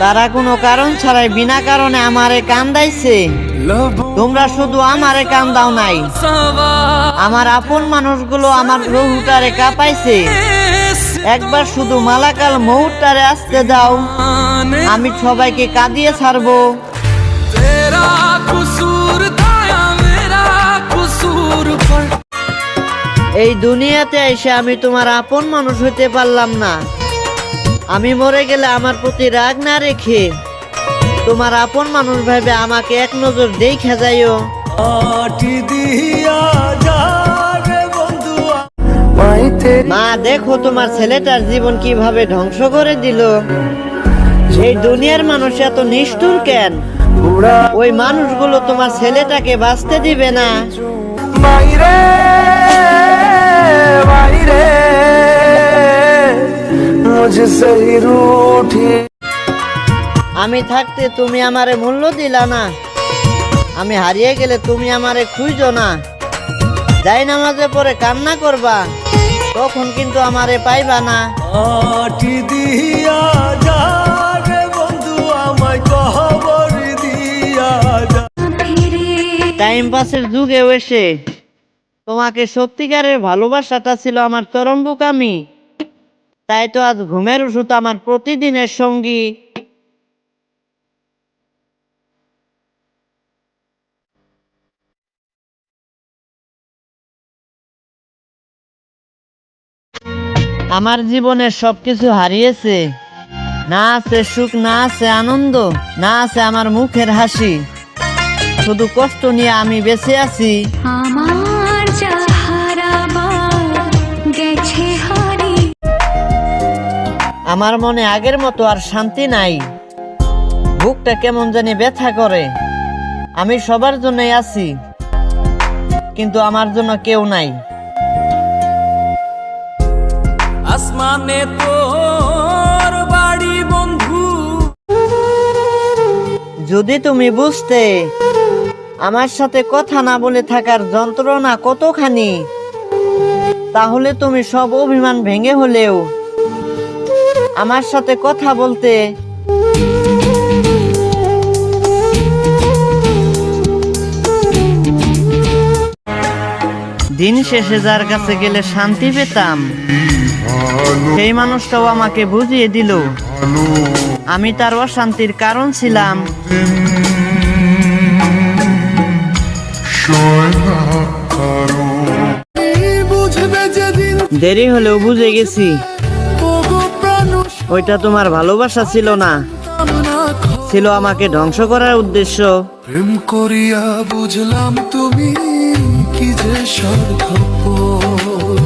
তারা কোনো কারণ ছাড়াই বিনা কারণে আমারে কান্দাইছে। তোমরা শুধু আমারে কান্দাও নাই। আমার আপন মানুষগুলো আমার রহুটারে কাঁপাইছে। একবার শুধু মালাকাল মৌটারে আসতে দাও। আমি সবাইকে কাঁদিয়ে ছাড়বো। এই দুনিয়াতে এসে আমি তোমার আপন মানুষ হইতে পারলাম না। আমি মরে গেলে আমার প্রতি রাগ না রেখে তোমার আপন মানুষ ভাবে আমাকে এক নজর দেখে যাইও। মা দেখো তোমার ছেলেটার জীবন কীভাবে ধ্বংস করে দিল। এই দুনিয়ার মানুষ এত নিষ্ঠুর কেন? ওই মানুষগুলো তোমার ছেলেটাকে বাঁচতে দিবে না। আমি থাকতে তুমি আমারে মূল্য দিলা না। আমি হারিয়ে গেলে তুমি আমারে খুঁজো না। যাই নামাজে পরে কান্না করবা তখন কিন্তু আমারে পাইবা না। টাইম পাসের যুগে এসে তোমাকে সত্যিকারের ভালোবাসাটা ছিল আমার চরম বোকামি তাই তো আজ ঘুমের ওষুধ আমার প্রতিদিনের সঙ্গী। আমার জীবনের সবকিছু হারিয়েছে। না আছে সুখ, না আছে আনন্দ, না আছে আমার মুখের হাসি। শুধু কষ্ট নিয়ে আমি বেঁচে আছি। আমার মনে আগের মতো আর শান্তি নাই। বুকটা কেমন জানি ব্যথা করে। আমি সবার জন্যই আছি কিন্তু আমার জন্য কেউ নাই। আসমানে তোর বাড়ি বন্ধু। যদি তুমি বুঝতে আমার সাথে কথা না বলে থাকার যন্ত্রণা কতখানি তাহলে তুমি সব অভিমান ভেঙে হলেও আমার সাথে কথা বলতে। দিন শেষে যার কাছে গেলে শান্তি পেতাম। সেই মানুষটাও আমাকে বুঝিয়ে দিল। আমি তার অশান্তির কারণ ছিলাম। দেরি হলেও বুঝে গেছি। ওইটা তোমার ভালোবাসা ছিল না। ছিল আমাকে ধ্বংস করার উদ্দেশ্য। প্রেম করিয়া বুঝলাম তুমি কি যে সার্থক।